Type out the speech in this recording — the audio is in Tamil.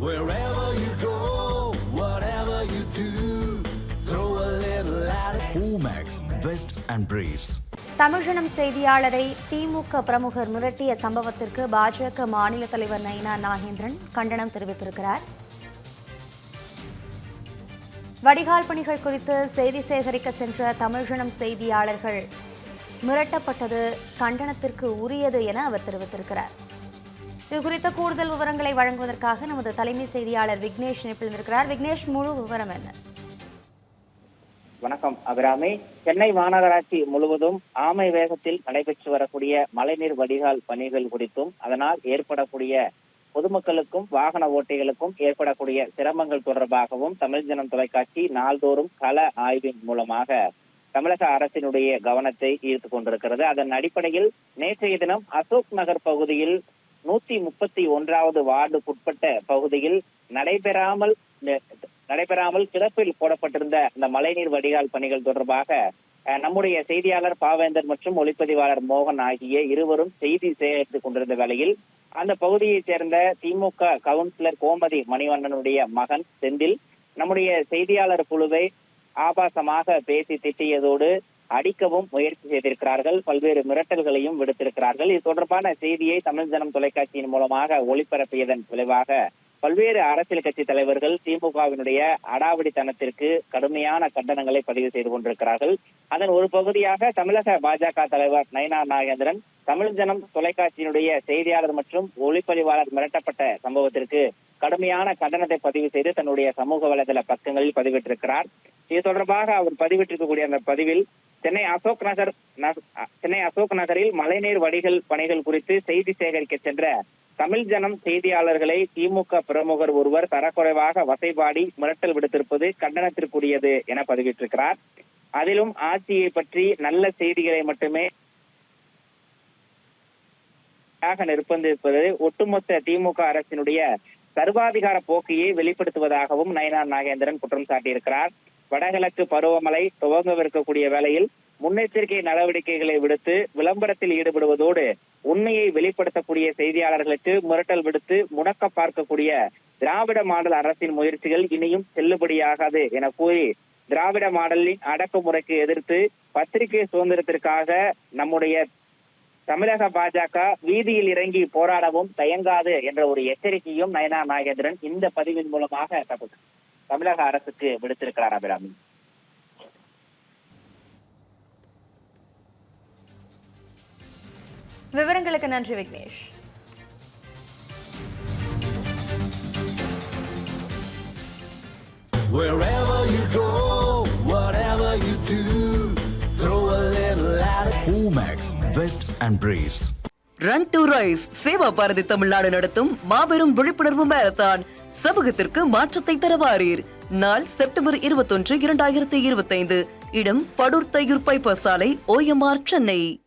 Wherever you go, whatever you do, throw a little at it. Omax, Vest and Briefs. Tamil Janam செய்தியாளரை திமுக பிரமுகர் மிரட்டிய சம்பவத்திற்கு பாஜக மாநில தலைவர் நயினா நாகேந்திரன் கண்டனம் தெரிவித்திருக்கிறார் வடிகால் பணிகள் குறித்து செய்தி சேகரிக்க சென்ற தமிழ்ஜனம் செய்தியாளர்கள் மிரட்டப்பட்டது கண்டனத்திற்கு உரியது என அவர் தெரிவித்திருக்கிறார் இது குறித்த கூடுதல் விவரங்களை வழங்குவதற்காக நமது தலைமை செய்தியாளர் விக்னேஷ் இணைப்பில் இருக்கிறார் விக்னேஷ் முழு விவரம் என்ன? வணக்கம் அபிராமி. சென்னை மாநகராட்சி முழுவதும் ஆமை வேகத்தில் நடைபெற்று வரக்கூடிய மழைநீர் வடிகால் பணிகள் குறித்தும் அதனால் ஏற்படக்கூடிய பொதுமக்களுக்கும் வாகன ஓட்டிகளுக்கும் ஏற்படக்கூடிய சிரமங்கள் தொடர்பாகவும் தமிழ் ஜனம் தொலைக்காட்சி நாள்தோறும் கள ஆய்வின் மூலமாக தமிழக அரசினுடைய கவனத்தை ஈர்த்து கொண்டிருக்கிறது. அதன் அடிப்படையில் நேற்றைய தினம் அசோக் நகர் பகுதியில் நூத்தி முப்பத்தி ஒன்றாவது வார்டுக்குட்பட்ட பகுதியில் நடைபெறாமல் நடைபெறாமல் கிடப்பில் போடப்பட்டிருந்த இந்த மழைநீர் வடிகால் பணிகள் தொடர்பாக நம்முடைய செய்தியாளர் பாவேந்தர் மற்றும் ஒளிப்பதிவாளர் மோகன் ஆகிய இருவரும் செய்தி சேகரித்துக் கொண்டிருந்த வேளையில் அந்த பகுதியைச் சேர்ந்த திமுக கவுன்சிலர் கோமதி மணிவண்ணனுடைய மகன் செந்தில் நம்முடைய செய்தியாளர் குழுவை ஆபாசமாக பேசி திட்டியதோடு அடிக்கவும் முயற்சி செய்திருக்கிறார்கள். பல்வேறு மிரட்டல்களையும் விடுத்திருக்கிறார்கள். இது தொடர்பான செய்தியை தமிழ் ஜனம் தொலைக்காட்சியின் மூலமாக ஒளிபரப்பியதன் விளைவாக பல்வேறு அரசியல் கட்சி தலைவர்கள் திமுகவினுடைய அடாவடித்தனத்திற்கு கடுமையான கண்டனங்களை பதிவு செய்து கொண்டிருக்கிறார்கள். அதன் ஒரு பகுதியாக தமிழக பாஜக தலைவர் நயனா நாகேந்திரன் தமிழ் ஜனம் தொலைக்காட்சியினுடைய செய்தியாளர் மற்றும் ஒளிப்பதிவாளர் மிரட்டப்பட்ட சம்பவத்திற்கு கடுமையான கண்டனத்தை பதிவு செய்து தன்னுடைய சமூக வலைதள பக்கங்களில் பதிவிட்டிருக்கிறார். இது தொடர்பாக அவர் பதிவிட்டிருக்கக்கூடிய அந்த பதிவில் சென்னை அசோக் நகர் சென்னை அசோக் நகரில் மழைநீர் வடிகள் பணிகள் குறித்து செய்தி சேகரிக்க சென்ற தமிழ் ஜனம் செய்தியாளர்களை திமுக பிரமுகர் ஒருவர் தரக்குறைவாக வசைபாடி மிரட்டல் விடுத்திருப்பது கண்டனத்திற்குரியது என பதிவிட்டிருக்கிறார். அதிலும் ஆட்சியை பற்றி நல்ல செய்திகளை மட்டுமே ஆக நிர்பந்திப்பது ஒட்டுமொத்த திமுக அரசினுடைய சர்வாதிகார போக்கையை வெளிப்படுத்துவதாகவும் நயனார் நாகேந்திரன் குற்றம் சாட்டியிருக்கிறார். வடகிழக்கு பருவமழை துவங்கவிருக்கக்கூடிய வேளையில் முன்னெச்சரிக்கை நடவடிக்கைகளை விடுத்து விளம்பரத்தில் ஈடுபடுவதோடு உண்மையை வெளிப்படுத்தக்கூடிய செய்தியாளர்களுக்கு மிரட்டல் விடுத்து முடக்க பார்க்கக்கூடிய திராவிட மாடல் அரசின் முயற்சிகள் இனியும் செல்லுபடியாகாது என கூறி திராவிட மாடலின் அடக்குமுறைக்கு எதிர்த்து பத்திரிகை சுதந்திரத்திற்காக நம்முடைய தமிழக பாஜக வீதியில் இறங்கி போராடவும் தயங்காது என்ற ஒரு எச்சரிக்கையும் நயனா நாகேந்திரன் இந்த பதிவின் மூலமாக தம- தமிழக அரசுக்கு விடுத்திருக்கிறார் அபிராமி விவரங்களுக்கு நன்றி Vignesh Wherever you go, whatever you do, throw a little at it. Omax, Vest and Briefs. Run to rise Seva Bharathi Tamil Nadu நடத்தும் மாபெரும் விழிப்புணர்வு மாரத்தான் சமூகத்திற்கு மாற்றத்தை தரவாரீர் நாள் செப்டம்பர் இருபத்தொன்று இரண்டாயிரத்தி இருபத்தைந்து. இடம் படூர் தையூர் பைப்பர் சாலை ஓஎம்ஆர் சென்னை.